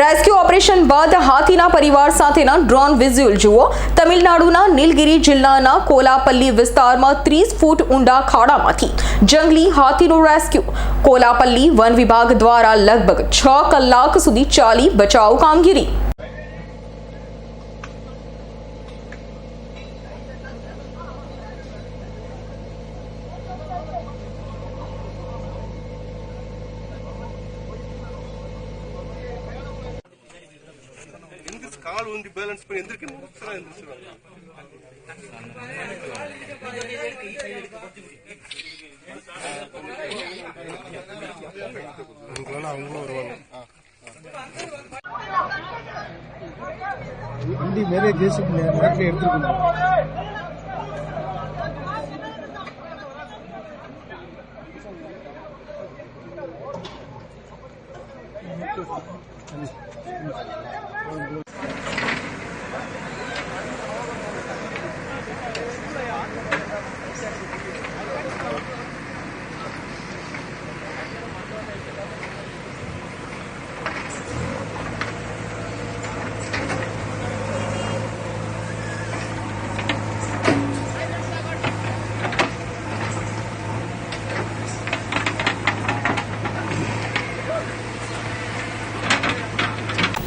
Rescue operation બાદ હાથીના પરિવાર સાથેના ડ્રોન વિઝ્યુઅલ જુઓ. તમિલનાડુના નીલગિરી જિલ્લાના કોલાપલ્લી વિસ્તારમાં ત્રીસ ફૂટ ઊંડા ખાડામાંથી જંગલી હાથીનું રેસ્ક્યુ કોલાપલ્લી વન વિભાગ દ્વારા લગભગ છ કલાક સુધી ચાલી બચાવ કામગીરી. கால் ஊந்தி பேலன்ஸ் பண்ணி எந்திரிக்க முடிச்சுதான் எந்திரிச்சிருவாங்க உங்களால அவங்களும் வருவாங்க. வண்டி மேலே ஜேசிபி நேரத்தில் எடுத்துருக்கணும்